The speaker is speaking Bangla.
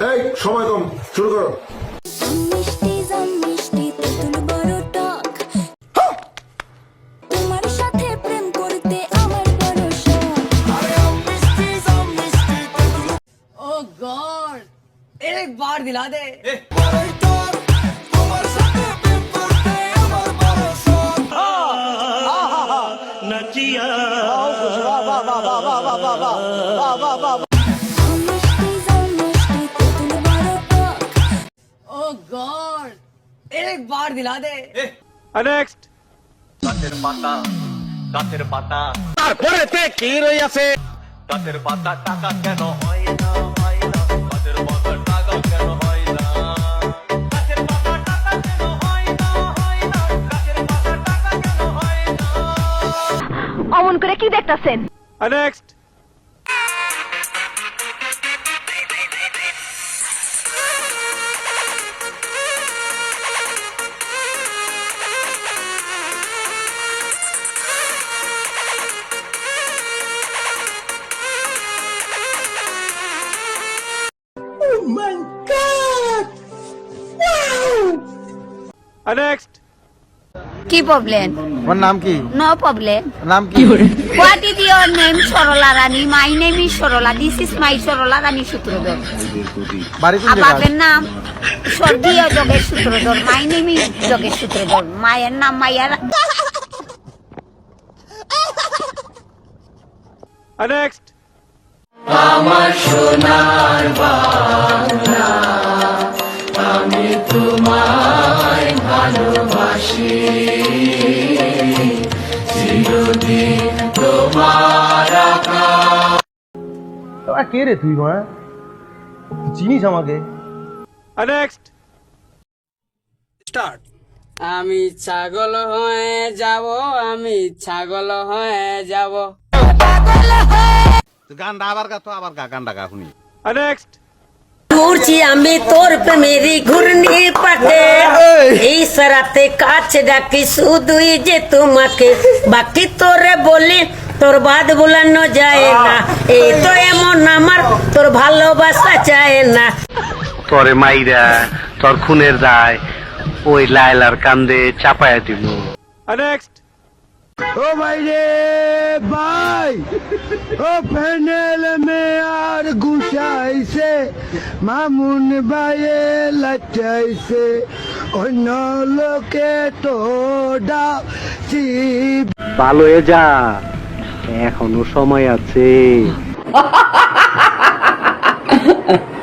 এই সময় কম শুরু করো জাম মিষ্টি তেঁতুল বড় एक बार दिला दे গাছের পাতা গাছের পাতা তারপরে কি রইয়াছে গাছের পাতা টাকা কেন হয় না হয় না গাছের পাতা টাকা কেন হয় না গাছের পাতা টাকা কেন হয় না হয় না গাছের পাতা টাকা কেন হয় না অমন করে কি দেখতাছেন নেক্সট নেক্সট কি প্রবলেম তোমার নাম কি নো প্রবলেম নাম কি what is your name Sarala Rani my name is Sarala this is my Sarala Rani Sutradhar বাড়ি কোন আর জায়গায় বাপের নাম স্বর্গীয় Jogesh Sutradhar my name is Jogesh Sutradhar মায়ের নাম মাইয়ার নেক্সট তোরা কে রে তুই মা চিনিস আমাকে নেক্সট আমি ছাগল হয়ে যাব আমি ছাগল হয়ে যাব। গানটা আবার গা তো আবার গা গানটা গা শুনি। নেক্সট ঘুরছি আমি তোর প্রেমেরই ঘূর্ণি পাটে এই। সারাতে কাছে ডাকি শুধুই যে তোমাকে। বাকি তোরে বলি তোর বাদ বুলানো যায় না। এই তো এমন আমার তোর ভালোবাসা চায় না। তোরে মাইরা তোর খুনের দায় ওই লাইলার কান্দে চাপায়া দিব। নেক্সট ও ভাই রে ভাই ও প্যানেল মে আর গুছাইছে মামুন বাইয়ে লাচাইছে অন্য লোকে তো ডাকছি ভালো হয়ে যা এখনও সময় আছে।